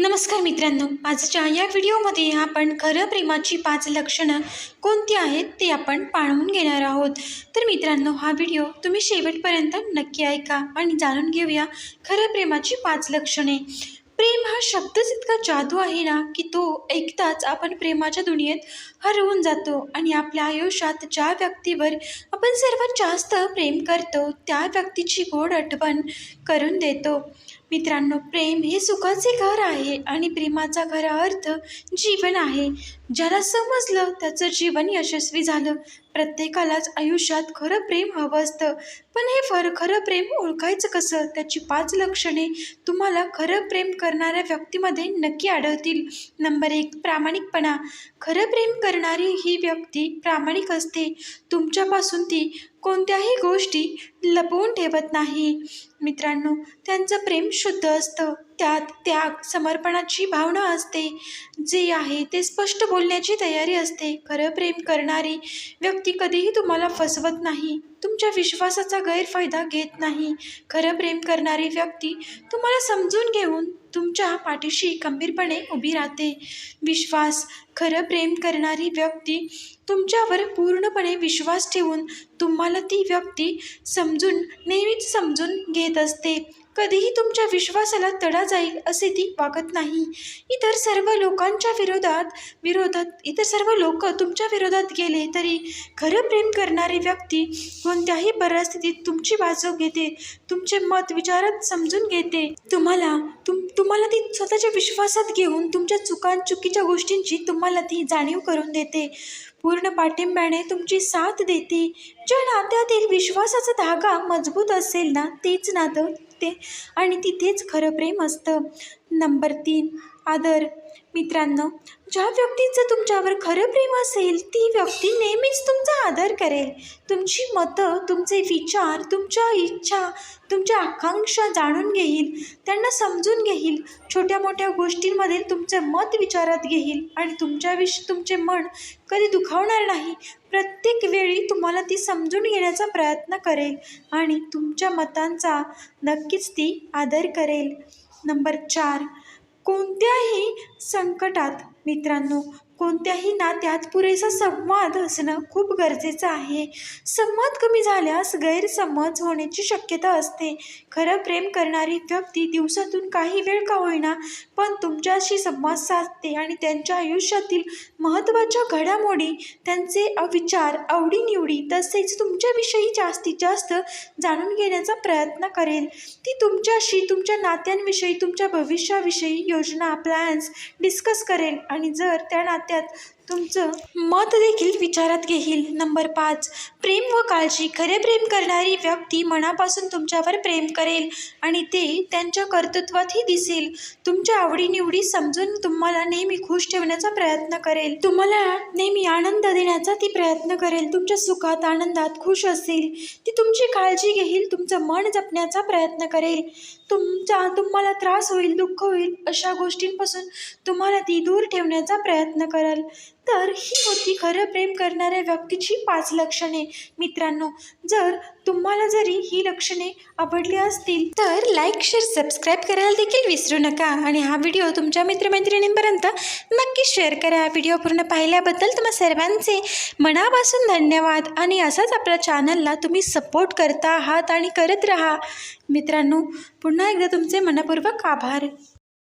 नमस्कार मित्रांनो आजच्या या व्हिडिओमध्ये आपण खरं प्रेमाची पाच लक्षणं कोणती आहेत ते आपण पाहून घेणार आहोत. तर मित्रांनो हा व्हिडिओ तुम्ही शेवटपर्यंत नक्की ऐका आणि जाणून घेऊया खरं प्रेमाची पाच लक्षणे. प्रेम हा शब्दच इतका जादू आहे ना की तो ऐकताच आपण प्रेमाच्या दुनियेत हरवून जातो आणि आपल्या आयुष्यात ज्या व्यक्तीवर आपण सर्वात जास्त प्रेम करतो त्या व्यक्तीची गोड आठवण करून देतो. मित्रांनो प्रेम हे सुखाचे घर आहे आणि प्रेमाचा खरा अर्थ जीवन आहे. ज्याला समजलं त्याचं जीवन यशस्वी झालं. प्रत्येकालाच आयुष्यात खरं प्रेम हवं असतं. पण हे फर खरं प्रेम ओळखायचं कसं? त्याची पाच लक्षणे तुम्हाला खरं प्रेम करणाऱ्या व्यक्तीमध्ये नक्की आढळतील. नंबर एक प्रामाणिकपणा. खरं प्रेम करणारी ही व्यक्ती प्रामाणिक असते. तुमच्यापासून ती कोणत्याही गोष्टी लपवून ठेवत नाही. मित्रांनो त्यांचं प्रेम शुद्ध असतं. त्यात त्याग समर्पणाची भावना असते. जे आहे ते स्पष्ट बोलण्याची तयारी असते. खरं प्रेम करणारी व्यक्ती कधीही तुम्हाला फसवत नाही. तुमच्या विश्वासाचा गैरफायदा घेत नाही. खरं प्रेम करणारी व्यक्ती तुम्हाला समजून घेऊन तुमच्या पाठीशी खंबीरपणे उभी राहते. विश्वास खरं प्रेम करणारी व्यक्ती तुमच्यावर पूर्णपणे विश्वास ठेवून तुम्हाला ती व्यक्ती समजून नेहमीच समजून घेत असते. कधीही तुमच्या विश्वासाला तडा जाईल असे ती वागत नाही. इतर सर्व लोकांच्या विरोधात विरोधात इतर सर्व लोक तुमच्या विरोधात गेले तरी खरं प्रेम करणारी व्यक्ती कोणत्याही परिस्थितीत तुमची बाजू घेते तुमचे मत विचारात समजून घेते. तुम्हाला तुम तुम्हाला ती स्वतःच्या विश्वासात घेऊन तुमच्या चुकां चुकीच्या गोष्टींची तुम्हाला ती जाणीव करून देते. पूर्ण पाठिंब्याने तुमची साथ देते. ज्या नात्यातील विश्वासाचा धागा मजबूत असेल ना तेच नातं ते आणि तिथेच खरं प्रेम असतं. नंबर तीन आदर. मित्रांनो ज्या व्यक्तीचं तुमच्यावर खरं प्रेम असेल ती व्यक्ती नेहमीच तुमचा आदर करेल. तुमची मतं तुमचे विचार तुमच्या इच्छा तुमच्या आकांक्षा जाणून घेईल त्यांना समजून घेईल छोट्या मोठ्या गोष्टींमध्ये तुमचं मत विचारात घेईल आणि तुमच्याविषयी तुमचे मन कधी दुखावणार नाही. प्रत्येक वेळी तुम्हाला ती समजून घेण्याचा प्रयत्न करेल आणि तुमच्या मतांचा नक्कीच ती आदर करेल. नंबर चार कोणत्याही संकटात मित्रांनो कोणत्याही नात्यात पुरेसा संवाद असणं खूप गरजेचं आहे. संवाद कमी झाल्यास गैरसमज होण्याची शक्यता असते. खरं प्रेम करणारी व्यक्ती दिवसातून काही वेळ का होईना पण तुमच्याशी संवाद साधते आणि त्यांच्या आयुष्यातील महत्त्वाच्या घडामोडी त्यांचे विचार आवडीनिवडी तसेच तुमच्याविषयी जास्तीत जास्त जाणून घेण्याचा प्रयत्न करेल. ती तुमच्याशी तुमच्या नात्यांविषयी तुमच्या भविष्याविषयी योजना प्लॅन्स डिस्कस करेल. आणि जर त्या नात्यात तुमचं मत देखील विचारात घेईल. नंबर पाच. प्रेम व काळजी. खरे प्रेम करणारी व्यक्ती मनापासून तुमच्यावर प्रेम करेल आणि ते त्यांच्या कर्तृत्वातही दिसेल. तुमच्या आवडीनिवडी समजून तुम्हाला नेहमी खुश ठेवण्याचा प्रयत्न करेल. तुम्हाला नेहमी आनंद देण्याचा ती प्रयत्न करेल. तुमच्या सुखात आनंदात खुश असेल. ती तुमची काळजी घेईल. तुमचं मन जपण्याचा प्रयत्न करेल. तुमचा तुम्हाला त्रास होईल दुःख होईल अशा गोष्टींपासून तुम्हाला ती दूर ठेवण्याचा प्रयत्न कराल. तर ही होती. खरं प्रेम करणाऱ्या व्यक्तीची पाच लक्षणे. मित्रांनो जर तुम्हाला जरी ही लक्षणे आवडली असतील तर लाईक शेअर सबस्क्राईब करायला देखील विसरू नका. आणि हा व्हिडिओ तुमच्या मित्रमैत्रिणींपर्यंत नक्की शेअर करा. हा व्हिडिओ पूर्ण पाहिल्याबद्दल तुम्हा सर्वांचे मनापासून धन्यवाद. आणि असाच आपल्या चॅनलला तुम्ही सपोर्ट करता आहात आणि करत राहा. मित्रांनो पुन्हा एकदा तुमचे मनपूर्वक आभार.